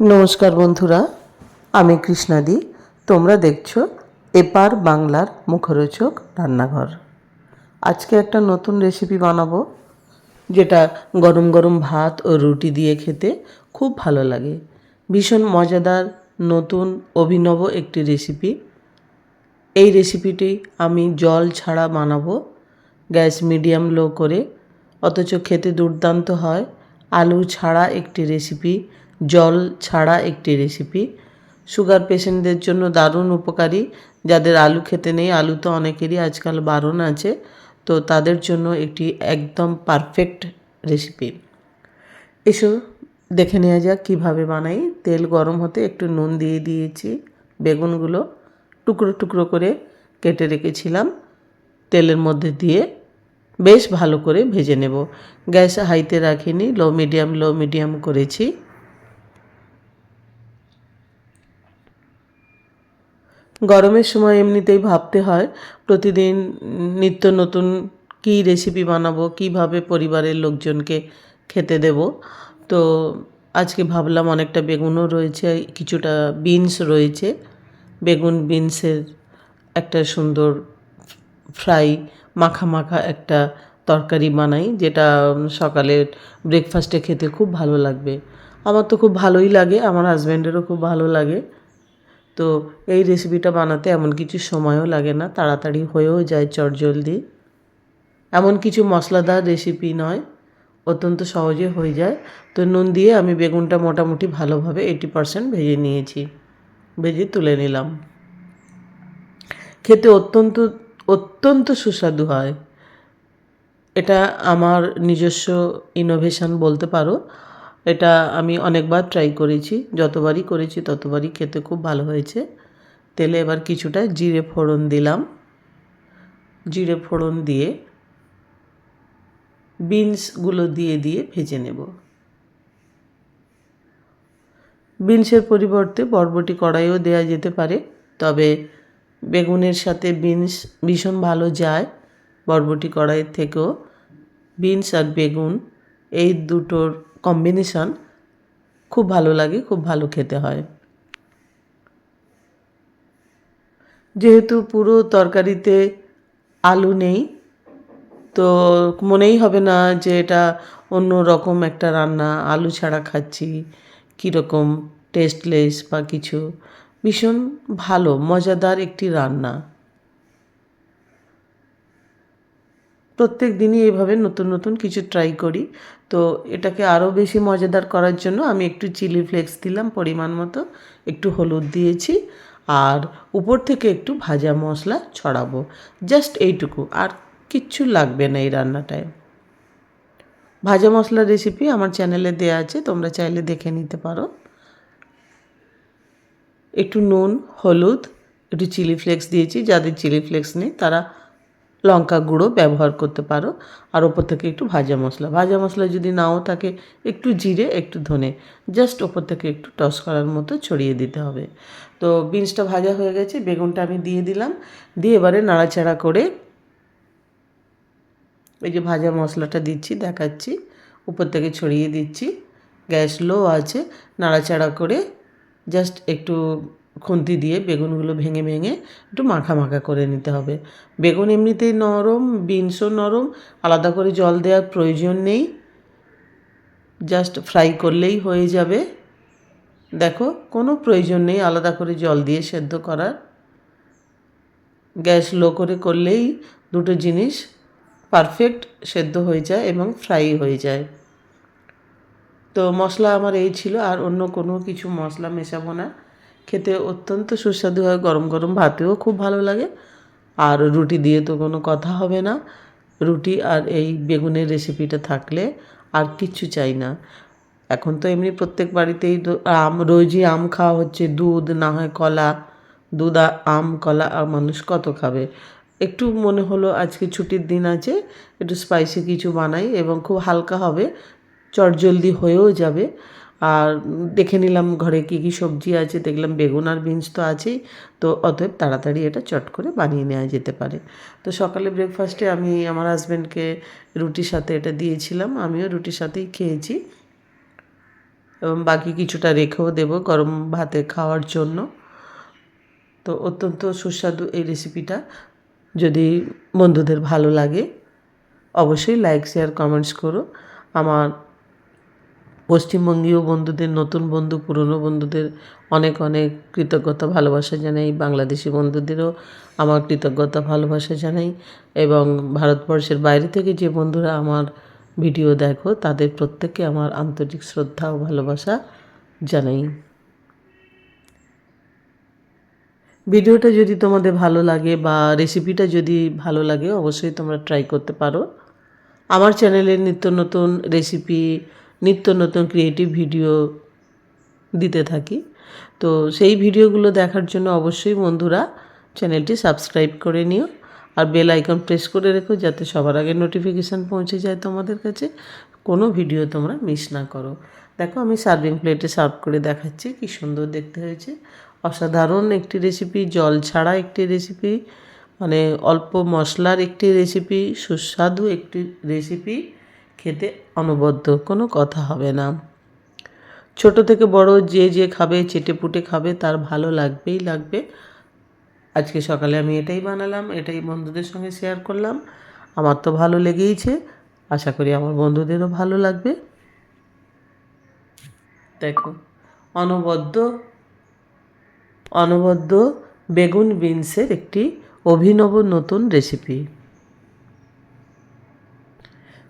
নমস্কার বন্ধুরা, আমি কৃষ্ণাদি। তোমরা দেখছ এপার বাংলার মুখরোচক রান্নাঘর। আজকে একটা নতুন রেসিপি বানাবো, যেটা গরম গরম ভাত ও রুটি দিয়ে খেতে খুব ভালো লাগে। ভীষণ মজাদার, নতুন, অভিনব একটি রেসিপি এই রেসিপিটি আমি জল ছাড়া বানাবো, গ্যাস মিডিয়াম লো করে। অথচ খেতে দুর্দান্ত হয়। আলু ছাড়া একটি রেসিপি জল ছাড়া একটি রেসিপি সুগার পেশেন্টদের জন্য দারুণ উপকারী। যাদের আলু খেতে নেই, আলু তো অনেকেরই আজকাল বারণ আছে। তো তাদের জন্য একটি একদম পারফেক্ট রেসিপি এসো দেখে নেওয়া যাক কীভাবে বানাই। তেল গরম হতে একটু নুন দিয়ে দিয়েছি বেগুনগুলো। টুকরো টুকরো করে কেটে রেখেছিলাম। তেলের মধ্যে দিয়ে বেশ ভালো করে ভেজে নেব। গ্যাস হাইতে রাখিনি লো মিডিয়াম লো মিডিয়াম করেছি। গরমের সময় এমনিতেই ভাবতে হয়, প্রতিদিন নিত্য নতুন কী রেসিপি বানাবো, কীভাবে পরিবারের লোকজনকে খেতে দেব। তো আজকে ভাবলাম অনেকটা বেগুনও রয়েছে, কিছুটা বিনস রয়েছে। বেগুন বিনসের একটা সুন্দর ফ্রাই মাখা মাখা একটা তরকারি বানাই, যেটা সকালের ব্রেকফাস্টে খেতে খুব ভালো লাগবে। আমার তো খুব ভালোই লাগে, আমার হাজব্যান্ডেরও খুব ভালো লাগে। তো এই রেসিপিটা বানাতে এমন কিছু সময়ও লাগে না, তাড়াতাড়ি হয়েও যায় চটজলদি এমন কিছু মশলাদার রেসিপি নয়, অত্যন্ত সহজে হয়ে যায়। তো নুন দিয়ে আমি বেগুনটা মোটামুটি ভালোভাবে এইটি পারসেন্ট ভেজে নিয়েছি, ভেজে তুলে নিলাম। খেতে অত্যন্ত অত্যন্ত সুস্বাদু হয়। এটা আমার নিজস্ব ইনোভেশন বলতে পারো। এটা আমি অনেকবার ট্রাই করেছি, যতবারই করেছি ততবারই খেতে খুব ভালো হয়েছে। তেলে এবার কিছুটা জিরে ফোড়ন দিলাম। জিরে ফোড়ন দিয়ে বিনসগুলো দিয়ে দিয়ে ভেজে নেব। বিনসের পরিবর্তে বরবটি কড়াইও দেওয়া যেতে পারে, তবে বেগুনের সাথে বিনস ভীষণ ভালো যায় বরবটি কড়াইয়ের থেকেও। বিনস আর বেগুন এই দুটোর কম্বিনেশন খুব ভালো লাগে, খুব ভালো খেতে হয়। যেহেতু পুরো তরকারিতে আলু নেই, তো মনেই হবে না যে এটা অন্য রকম একটা রান্না, আলু ছাড়া খাচ্ছি, কীরকম টেস্টলেস বা কিছু। ভীষণ ভালো, মজাদার একটি রান্না। প্রত্যেক দিনই এইভাবে নতুন নতুন কিছু ট্রাই করি। তো এটাকে আরও বেশি মজাদার করার জন্য আমি একটু চিলি ফ্লেক্স দিলাম, পরিমাণ মতো। একটু হলুদ দিয়েছি আর উপর থেকে একটু ভাজা মশলা ছড়াবো। জাস্ট এইটুকু, আর কিচ্ছু লাগবে না এই রান্নাটায়। ভাজা মশলার রেসিপি আমার চ্যানেলে দেওয়া আছে, তোমরা চাইলে দেখে নিতে পারো। একটু নুন, হলুদ, একটু চিলি ফ্লেক্স দিয়েছি, যাদের চিলি ফ্লেক্স নেই তারা লঙ্কা গুঁড়ো ব্যবহার করতে পারো। আর ওপর থেকে একটু ভাজা মশলা। ভাজা মশলা যদি নাও থাকে, একটু জিরে, একটু ধনে। জাস্ট ওপর থেকে একটু টস করার মতো ছড়িয়ে দিতে হবে। তো বিনসটা ভাজা হয়ে গেছে, বেগুনটা আমি দিয়ে দিলাম। দিয়ে এবারে নাড়াচাড়া করে এই যে ভাজা মশলাটা দিচ্ছি, দেখাচ্ছি। উপর থেকে ছড়িয়ে দিচ্ছি। গ্যাস লো আছে। নাড়াচাড়া করে জাস্ট একটু খুন্তি দিয়ে বেগুনগুলো ভেঙে ভেঙে একটু মাখা মাখা করে নিতে হবে। বেগুন এমনিতেই নরম, বিনসও নরম, আলাদা করে জল দেওয়ার প্রয়োজন নেই। জাস্ট ফ্রাই করলেই হয়ে যাবে। দেখো, কোনো প্রয়োজন নেই আলাদা করে জল দিয়ে সেদ্ধ করার। গ্যাস লো করে করলেই দুটো জিনিস পারফেক্ট সেদ্ধ হয়ে যায় এবং ফ্রাই হয়ে যায়। তো মশলা আমার এই ছিল, আর অন্য কোনো কিছু মশলা মেশাবো না। খেতে অত্যন্ত সুস্বাদু হয়, গরম গরম ভাতেও খুব ভালো লাগে। আর রুটি দিয়ে তো কোনো কথা হবে না। রুটি আর এই বেগুনের রেসিপিটা থাকলে আর কিচ্ছু চাই না। এখন তো এমনি প্রত্যেক বাড়িতেই আম, রোজই আম খাওয়া হচ্ছে, দুধ, না হয় কলা, দুধ আম, কলা আর মানুষ কত খাবে? একটু মনে হলো আজকে ছুটির দিন আছে, একটু স্পাইসি কিছু বানাই এবং খুব হালকা হবে, চটজলদি হয়েও যাবে। আর দেখে নিলাম ঘরে কী কী সবজি আছে, দেখলাম বেগুন আর বিনস তো আছেই, তো অতএব তাড়াতাড়ি এটা চট করে বানিয়ে নেওয়া যেতে পারে। তো সকালে ব্রেকফাস্টে আমি আমার হাজব্যান্ডকে রুটির সাথে এটা দিয়েছিলাম, আমিও রুটির সাথেই খেয়েছি। এবং বাকি কিছুটা রেখেও দেবো গরম ভাতে খাওয়ার জন্য। তো অত্যন্ত সুস্বাদু এই রেসিপিটা যদি বন্ধুদের ভালো লাগে, অবশ্যই লাইক শেয়ার কমেন্টস করো। আমার পশ্চিমবঙ্গীয় বন্ধুদের, নতুন বন্ধু, পুরনো বন্ধুদের অনেক অনেক কৃতজ্ঞতা, ভালোবাসা জানাই। বাংলাদেশি বন্ধুদেরও আমার কৃতজ্ঞতা, ভালোবাসা জানাই এবং ভারতবর্ষের বাইরে থেকে যে বন্ধুরা আমার ভিডিও দেখো, তাদের প্রত্যেককে আমার আন্তরিক শ্রদ্ধা ও ভালোবাসা জানাই। ভিডিওটা যদি তোমাদের ভালো লাগে বা রেসিপিটা যদি ভালো লাগে, অবশ্যই তোমরা ট্রাই করতে পারো। আমার চ্যানেলে নিত্য নতুন রেসিপি নিত্য নতুন ক্রিয়েটিভ ভিডিও দিতে থাকি। তো সেই ভিডিওগুলো দেখার জন্য অবশ্যই বন্ধুরা চ্যানেলটি সাবস্ক্রাইব করে নিও আর বেল আইকন প্রেস করে রেখো যাতে সবার আগে নোটিফিকেশান পৌঁছে যায় তোমাদের কাছে। কোনো ভিডিও তোমরা মিস না করো। দেখো আমি সার্ভিং প্লেটে সার্ভ করে দেখাচ্ছি, কি সুন্দর দেখতে হয়েছে। অসাধারণ একটি রেসিপি জল ছাড়া একটি রেসিপি মানে অল্প মশলার একটি রেসিপি সুস্বাদু একটি রেসিপি খেতে অনবদ্য, কোনো কথা হবে না। ছোট থেকে বড় যে যে খাবে, চেটে পুটে খাবে, তার ভালো লাগবেই লাগবে। আজকে সকালে আমি এটাই বানালাম, এটাই বন্ধুদের সঙ্গে শেয়ার করলাম। আমার তো ভালো লেগেইছে। আশা করি আমার বন্ধুদেরও ভালো লাগবে। দেখো, অনবদ্য অনবদ্য বেগুন বিনসের একটি অভিনব নতুন রেসিপি